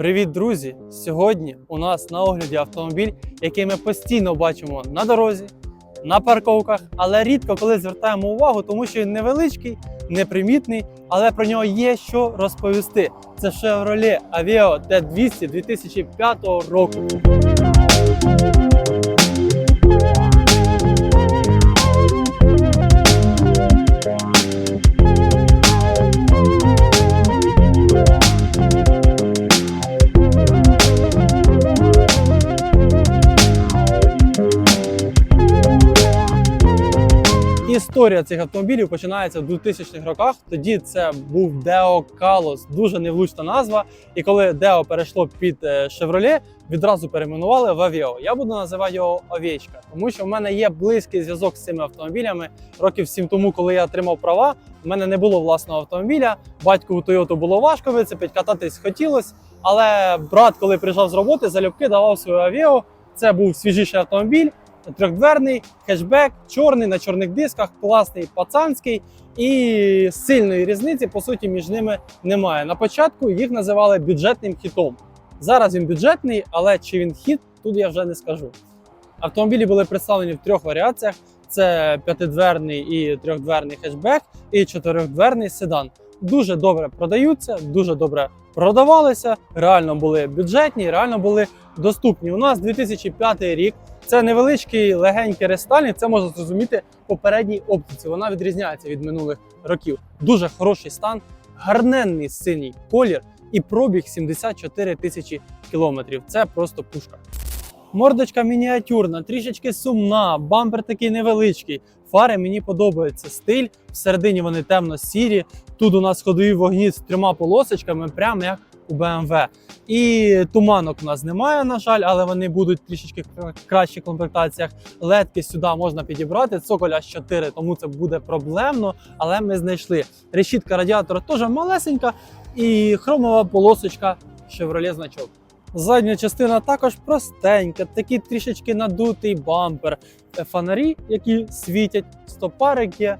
Привіт, друзі! Сьогодні у нас на огляді автомобіль, який ми постійно бачимо на дорозі, на парковках, але рідко коли звертаємо увагу, тому що він невеличкий, непримітний, але про нього є що розповісти. Це Chevrolet Aveo T200 2005 року. Історія цих автомобілів починається в 2000-х роках. Тоді це був Deo Kalos, дуже невлучна назва. І коли Deo перейшло під е, Chevrolet, відразу перейменували в Aveo. Я буду називати його Овєчка, тому що в мене є близький зв'язок з цими автомобілями. Років сім тому, коли я отримав права, в мене не було власного автомобіля. Батькову Toyota було важко вицепити, кататись хотілося. Але брат, коли приїжджав з роботи, залюбки давав свою Aveo. Це був свіжіший автомобіль трьохдверний, хешбек, чорний на чорних дисках, класний пацанський і сильної різниці по суті між ними немає. На початку їх називали бюджетним хітом. Зараз він бюджетний, але чи він хіт, тут я вже не скажу. Автомобілі були представлені в трьох варіаціях: це п'ятидверний і трьохдверний хешбек, і чотирьохдверний седан. Дуже добре продаються, дуже добре продавалися. Реально були бюджетні, реально були доступні. У нас 2005 рік. Це невеличкий легенький рестайлінг, це можна зрозуміти попередній оптиці. Вона відрізняється від минулих років. Дуже хороший стан, гарненний синій колір і пробіг 74 тисячі кілометрів. Це просто пушка. Мордочка мініатюрна, трішечки сумна, бампер такий невеличкий. Фари мені подобаються. Стиль всередині вони темно-сірі. Тут у нас ходові вогні з трьома полосочками, прямо як у BMW. І туманок у нас немає, на жаль, але вони будуть трішечки кращих комплектаціях. Ледки сюди можна підібрати. Цоколь аж 4, тому це буде проблемно. Але ми знайшли. Решітка радіатора теж малесенька, і хромова полосочка Chevrolet значок. Задня частина також простенька, такий трішечки надутий бампер. Е, Фонарі, які світять, стопарик є.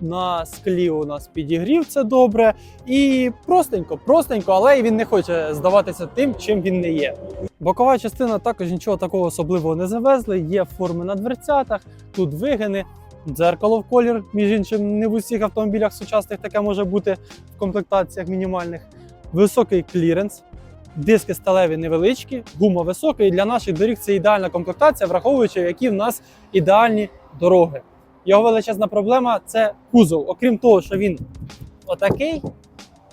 На склі у нас підігрів це добре. І простенько, простенько, але він не хоче здаватися тим, чим він не є. Бокова частина також нічого такого особливого не завезли. Є форми на дверцятах, тут вигини, дзеркало в колір. Між іншим, не в усіх автомобілях сучасних таке може бути в комплектаціях мінімальних. Високий кліренс. Диски сталеві невеличкі, гума висока, і для наших доріг це ідеальна комплектація, враховуючи, які в нас ідеальні дороги. Його величезна проблема це кузов. Окрім того, що він отакий,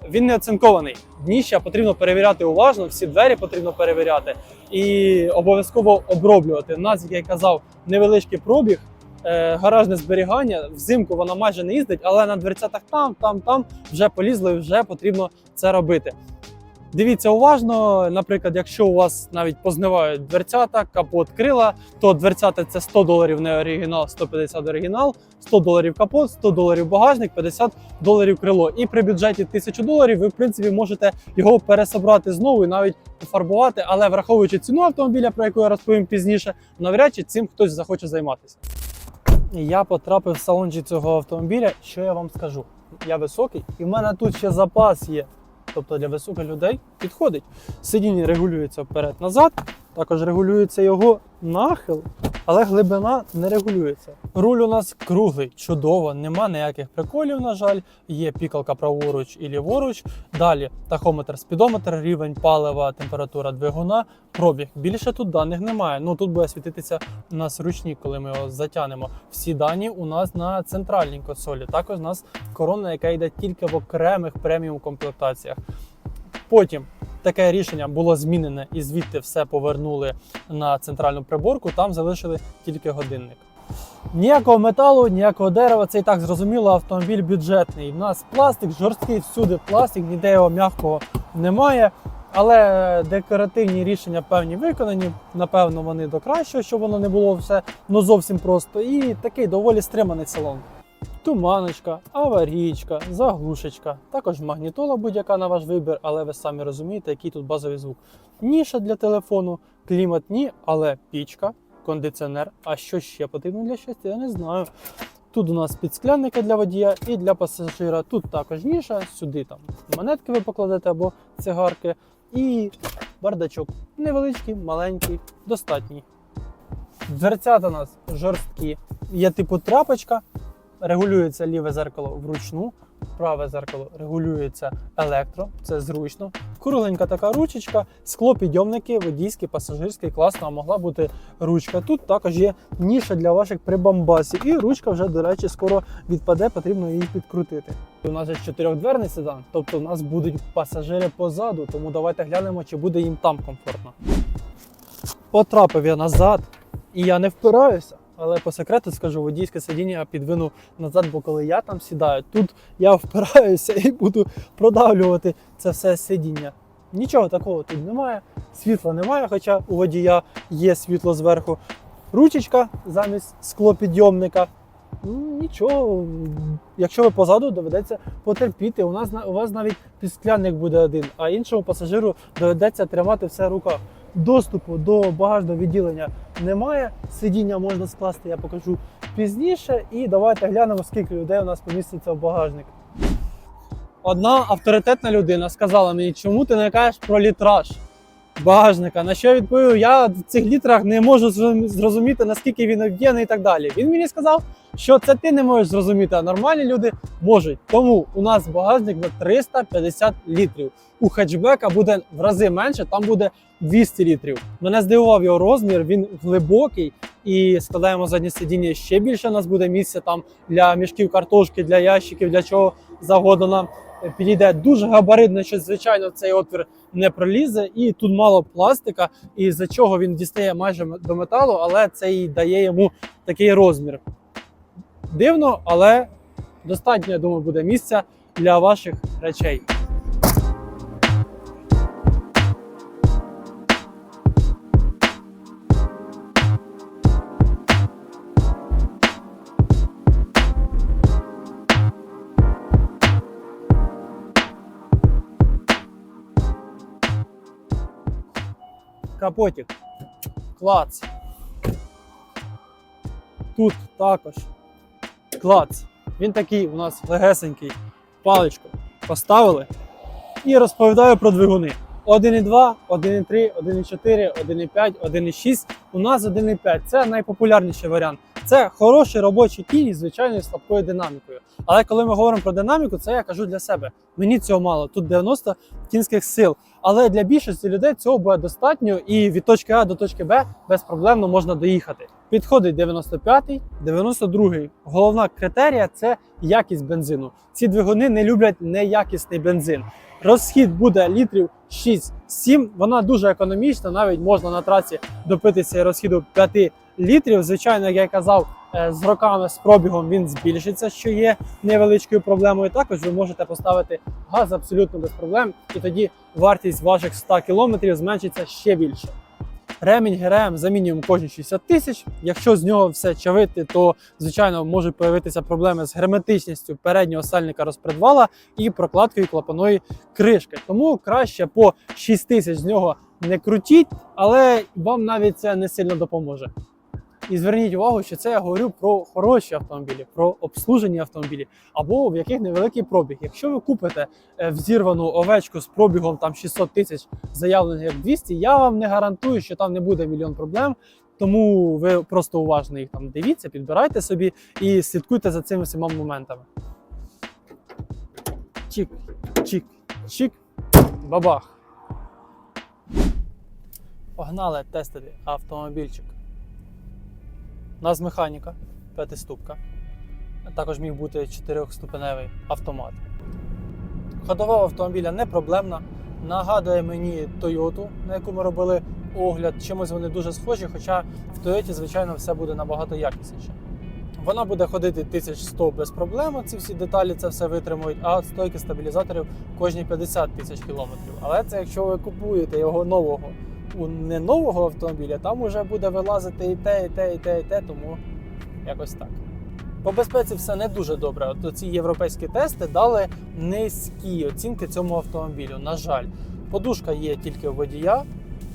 він не оцинкований. Дніща потрібно перевіряти уважно, всі двері потрібно перевіряти і обов'язково оброблювати. У нас, як я казав, невеличкий пробіг, е, гаражне зберігання. Взимку вона майже не їздить, але на дверцятах там, там, там вже полізло і вже потрібно це робити. Дивіться уважно, наприклад, якщо у вас навіть познивають дверцята, капот крила, то дверцята це 100 доларів не оригінал, 150 оригінал, 100 доларів капот, 100 доларів багажник, 50 доларів крило. І при бюджеті 1000 доларів ви, в принципі, можете його пересобрати знову і навіть пофарбувати. Але враховуючи ціну автомобіля, про яку я розповім пізніше, навряд чи цим хтось захоче займатися. Я потрапив в салончик цього автомобіля. Що я вам скажу? Я високий, і в мене тут ще запас є. Тобто для високих людей підходить. Сидіння регулюється вперед-назад, також регулюється його нахил, але глибина не регулюється. Руль у нас круглий, чудово, нема ніяких приколів, на жаль. Є пікалка праворуч і ліворуч. Далі тахометр, спідометр, рівень палива, температура двигуна, пробіг. Більше тут даних немає. Ну тут буде світитися у нас ручник, коли ми його затягнемо. Всі дані у нас на центральній консолі. Також у нас корона, яка йде тільки в окремих преміум комплектаціях. Потім таке рішення було змінене і звідти все повернули на центральну приборку. Там залишили тільки годинник. Ніякого металу, ніякого дерева, це і так зрозуміло, автомобіль бюджетний. У нас пластик, жорсткий всюди пластик, ніде його м'якого немає. Але декоративні рішення певні виконані. Напевно, вони до кращого, щоб воно не було все ну зовсім просто. І такий доволі стриманий салон. Туманочка, аварійка, заглушечка, також магнітола будь-яка на ваш вибір, але ви самі розумієте, який тут базовий звук. Ніша для телефону, клімат ні, але пічка, кондиціонер. А що ще потрібно для щастя, я не знаю. Тут у нас підсклянники для водія і для пасажира. Тут також ніша, сюди там монетки ви покладете або цигарки. І бардачок. Невеличкий, маленький, достатній. Дверцята у нас жорсткі. Є типу трапочка, регулюється ліве зеркало вручну, праве зеркало регулюється електро, це зручно. Кругленька така ручечка, склопідйомники, водійський, пасажирський, класно, а могла бути ручка. Тут також є ніша для ваших прибамбасів. І ручка вже, до речі, скоро відпаде, потрібно її підкрутити. У нас же чотирьохдверний седан, тобто у нас будуть пасажири позаду, тому давайте глянемо, чи буде їм там комфортно. Потрапив я назад, і я не впираюся. Але по секрету скажу, водійське сидіння підвину назад, бо коли я там сідаю, тут я впираюся і буду продавлювати це все сидіння. Нічого такого тут немає, світла немає, хоча у водія є світло зверху. Ручечка замість склопідйомника. Нічого, якщо ви позаду, доведеться потерпіти. У нас на- у вас навіть підскляник буде один, а іншому пасажиру доведеться тримати все в руках. Доступу до багажного відділення немає. Сидіння можна скласти, я покажу пізніше. І давайте глянемо, скільки людей у нас поміститься в багажник. Одна авторитетна людина сказала мені, чому ти не кажеш про літраж багажника. На що я відповів, я в цих літрах не можу зрозуміти, наскільки він об'ємний і так далі. Він мені сказав, що це ти не можеш зрозуміти, а нормальні люди можуть. Тому у нас багажник на 350 літрів. У хетчбека буде в рази менше, там буде 200 літрів. Мене здивував його розмір, він глибокий і складаємо заднє сидіння ще більше. У нас буде місця там для мішків картошки, для ящиків, для чого завгодно нам підійде. Дуже габаритно, що звичайно цей отвір не пролізе, і тут мало пластика, і за чого він дістає майже до металу, але це і дає йому такий розмір. Дивно, але достатньо, я думаю, буде місця для ваших речей. Капотик. Клац. Тут також клац. Він такий у нас легесенький. Паличку поставили. І розповідаю про двигуни. 1,2, 1,3, 1,4, 1,5, 1,6. У нас 1,5. Це найпопулярніший варіант. Це хороший робочий кінь із звичайною слабкою динамікою. Але коли ми говоримо про динаміку, це я кажу для себе. Мені цього мало. Тут 90 кінських сил. Але для більшості людей цього буде достатньо, і від точки А до точки Б безпроблемно можна доїхати. Підходить 95-й, 92-й. Головна критерія це якість бензину. Ці двигуни не люблять неякісний бензин. Розхід буде літрів 6-7. Вона дуже економічна, навіть можна на трасі допитися розхіду 5 літрів. Звичайно, як я казав, е, з роками з пробігом він збільшиться, що є невеличкою проблемою. Також ви можете поставити газ абсолютно без проблем, і тоді вартість ваших 100 км зменшиться ще більше. Ремінь ГРМ замінюємо кожні 60 тисяч. Якщо з нього все чавити, то звичайно можуть появитися проблеми з герметичністю переднього сальника розпредвала і прокладкою клапаної кришки. Тому краще по 6 тисяч з нього не крутіть, але вам навіть це не сильно допоможе. І зверніть увагу, що це я говорю про хороші автомобілі, про обслужені автомобілі, або в яких невеликий пробіг. Якщо ви купите е, взірвану овечку з пробігом там 600 тисяч, заявлених як 200, я вам не гарантую, що там не буде мільйон проблем. Тому ви просто уважно їх там дивіться, підбирайте собі і слідкуйте за цими всіма моментами. Чик, чик, чик, бабах. Погнали тестити автомобільчик. У нас механіка, п'ятиступка. Також міг бути чотирьохступеневий автомат. Ходова автомобіля не проблемна. Нагадує мені Toyota, на яку ми робили огляд. Чимось вони дуже схожі, хоча в Toyota, звичайно, все буде набагато якісніше. Вона буде ходити 1100 без проблем, ці всі деталі це все витримують, а стойки стабілізаторів кожні 50 тисяч кілометрів. Але це якщо ви купуєте його нового у не нового автомобіля, там вже буде вилазити і те, і те, і те, і те, тому якось так. По безпеці все не дуже добре. От ці європейські тести дали низькі оцінки цьому автомобілю. На жаль, подушка є тільки у водія,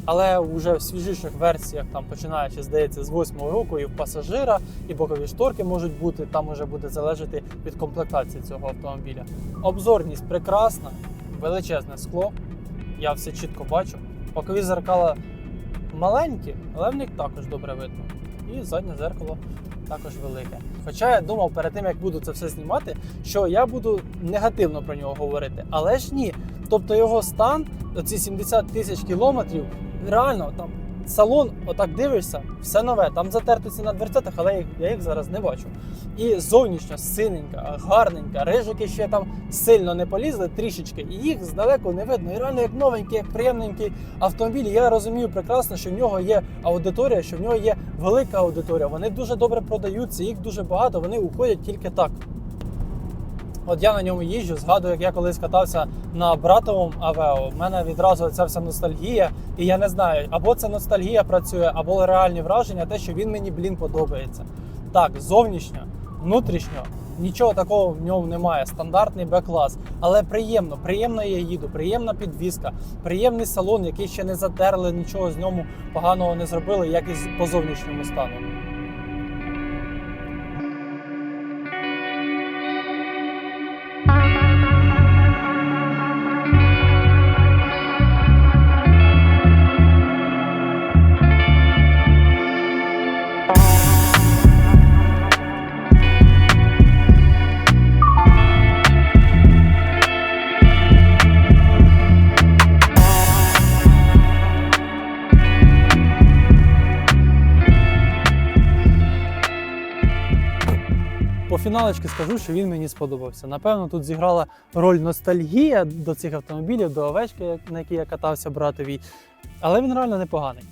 але вже в свіжіших версіях, там починаючи, здається, з 8 року, і в пасажира, і бокові шторки можуть бути. Там уже буде залежати від комплектації цього автомобіля. Обзорність прекрасна, величезне скло. Я все чітко бачу. Бокові зеркала маленькі, але в них також добре видно. І заднє зеркало також велике. Хоча я думав перед тим, як буду це все знімати, що я буду негативно про нього говорити. Але ж ні. Тобто його стан, оці 70 тисяч кілометрів, реально там салон, отак дивишся, все нове. Там затертості на дверцятах, але я їх, я їх зараз не бачу. І зовнішньо синенька, гарненька, рижики ще там сильно не полізли трішечки, і їх здалеку не видно. І реально як новенький, як приємненький автомобіль. Я розумію прекрасно, що в нього є аудиторія, що в нього є велика аудиторія. Вони дуже добре продаються, їх дуже багато, вони уходять тільки так. От я на ньому їжджу, згадую, як я колись катався на братовому Авео. У мене відразу ця вся ностальгія, і я не знаю, або це ностальгія працює, або реальні враження, те, що він мені, блін, подобається. Так, зовнішньо, внутрішньо, нічого такого в ньому немає. Стандартний Б-клас. Але приємно, приємно я їду, приємна підвізка, приємний салон, який ще не затерли, нічого з ньому поганого не зробили, як і по зовнішньому стану. По фіналочці скажу, що він мені сподобався. Напевно, тут зіграла роль ностальгія до цих автомобілів, до овечки, на якій я катався братовій. Але він реально непоганий.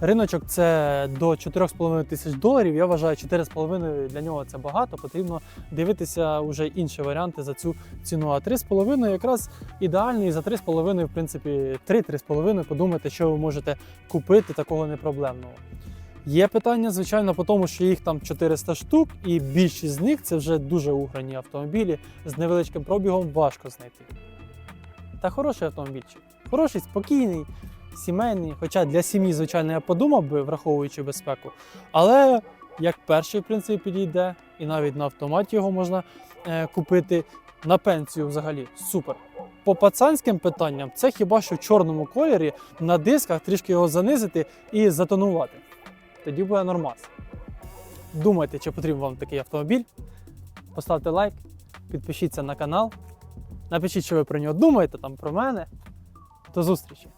Риночок це до 4,5 тисяч доларів. Я вважаю, 4,5 для нього це багато. Потрібно дивитися вже інші варіанти за цю ціну. А 3,5 якраз ідеальний. За 3,5, в принципі, 3-3,5 подумайте, що ви можете купити такого непроблемного. Є питання, звичайно, по тому, що їх там 400 штук, і більшість з них це вже дуже уграні автомобілі з невеличким пробігом важко знайти. Та хороший автомобільчик. Хороший, спокійний, сімейний. Хоча для сім'ї, звичайно, я подумав би, враховуючи безпеку. Але як перший, в принципі, підійде, і навіть на автоматі його можна е, купити на пенсію взагалі. Супер. По пацанським питанням, це хіба що в чорному кольорі на дисках трішки його занизити і затонувати тоді буде нормас. Думайте, чи потрібен вам такий автомобіль. Поставте лайк, підпишіться на канал. Напишіть, що ви про нього думаєте там про мене. До зустрічі!